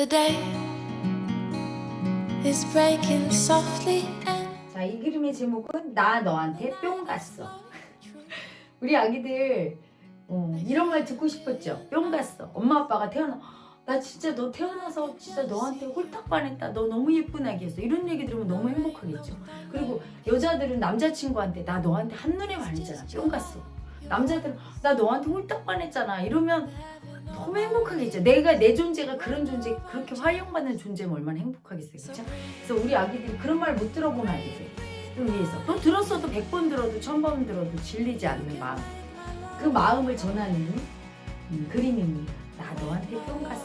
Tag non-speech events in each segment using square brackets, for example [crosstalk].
The day is breaking softly and 자, 이 그림의 제목은 나 너한테 뿅 갔어. [laughs] 우리 아기들 어, 이런 말 듣고 싶었죠. 뿅 갔어. 엄마 아빠가 태어나 나 진짜 너 태어나서 진짜 너한테 홀딱 반했다. 너 너무 예쁜 아기였어. 이런 얘기 들으면 너무 행복하겠죠. 그리고 여자들은 남자친구한테 나 너한테 한눈에 반했잖아. 뿅 갔어. 남자들은 나 너한테 홀딱 반했잖아. 이러면 너무 행복하겠죠. 내가 내 존재가 그런 존재 그렇게 활용받는 존재면 얼마나 행복하겠어요. 그렇죠? 그래서 우리 아기들이 그런 말 못 들어본 아기들 을 위해서 또 들었어도 100번 들어도 1000번 들어도 질리지 않는 마음 그 마음을 전하는 음, 그림입니다 나 너한테 뿅 갔어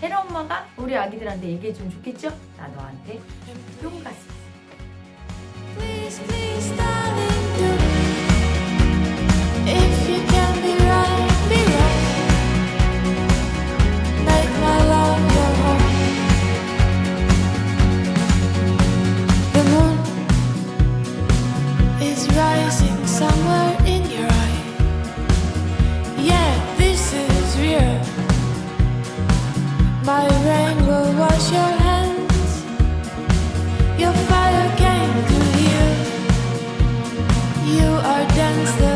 혜라 엄마가 우리 아기들한테 얘기해주면 좋겠죠? 나 너한테 뿅 갔어 Thanks.